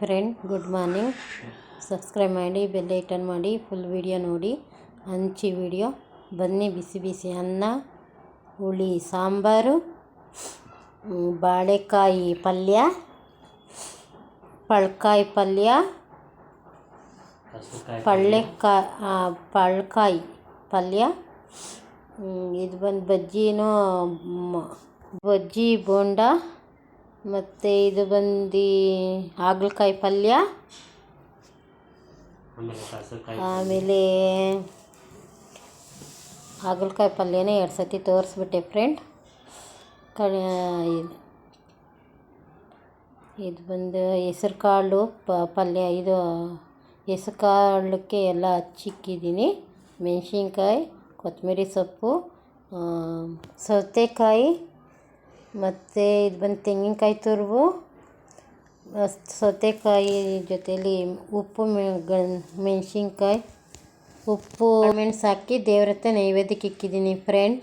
Friend good morning subscribe ಮಾಡಿ bell i ten ಮಾಡಿ full video ನೋಡಿ ಹಂಚಿ ವಿಡಿಯೋ ಬನ್ನಿ ಬಿಸಿ ಬಿಸಿ ಅನ್ನ ಹುಳಿ ಸಾಂಬಾರು ಬಾಳೆಕಾಯಿ ಪಲ್ಯ ಪಳ್ಕಾಯಿ ಪಲ್ಯ ಪಳ್ಳೆಕಾಯಿ ಪಳ್ಕಾಯಿ ಪಲ್ಯ ಇದು ಬಂದು ಬಜ್ಜಿನೂ ಬಜ್ಜಿ ಬೋಂಡ. ಮತ್ತು ಇದು ಬಂದು ಹಾಗಲಕಾಯಿ ಪಲ್ಯ. ಆಮೇಲೆ ಹಾಗಲಕಾಯಿ ಪಲ್ಯನೇ ಎರಡು ಸತಿ ತೋರಿಸ್ಬಿಟ್ಟೆ ಫ್ರೆಂಡ್ ಕ ಇದು ಬಂದು ಹೆಸ್ರು ಕಾಳು ಪ ಪಲ್ಯ. ಇದು ಹೆಸ್ರು ಕಾಳಕ್ಕೆ ಎಲ್ಲ ಹಚ್ಚಿಕ್ಕಿದ್ದೀನಿ. ಮೆಣಸಿನ್ಕಾಯಿ ಕೊತ್ತಂಬರಿ ಸೊಪ್ಪು ಸೌತೆಕಾಯಿ ಮತ್ತು ಇದು ಬಂದು ತೆಂಗಿನಕಾಯಿ ತುರಿವು ಸೌತೆಕಾಯಿ ಜೊತೇಲಿ ಉಪ್ಪು ಮೆಣಸಿನ್ಕಾಯಿ, ಉಪ್ಪು ಮೆಣಸು ಹಾಕಿ ದೇವ್ರ ಹತ್ರ ನೈವೇದ್ಯಕ್ಕೆ ಇಕ್ಕಿದ್ದೀನಿ ಫ್ರೆಂಡ್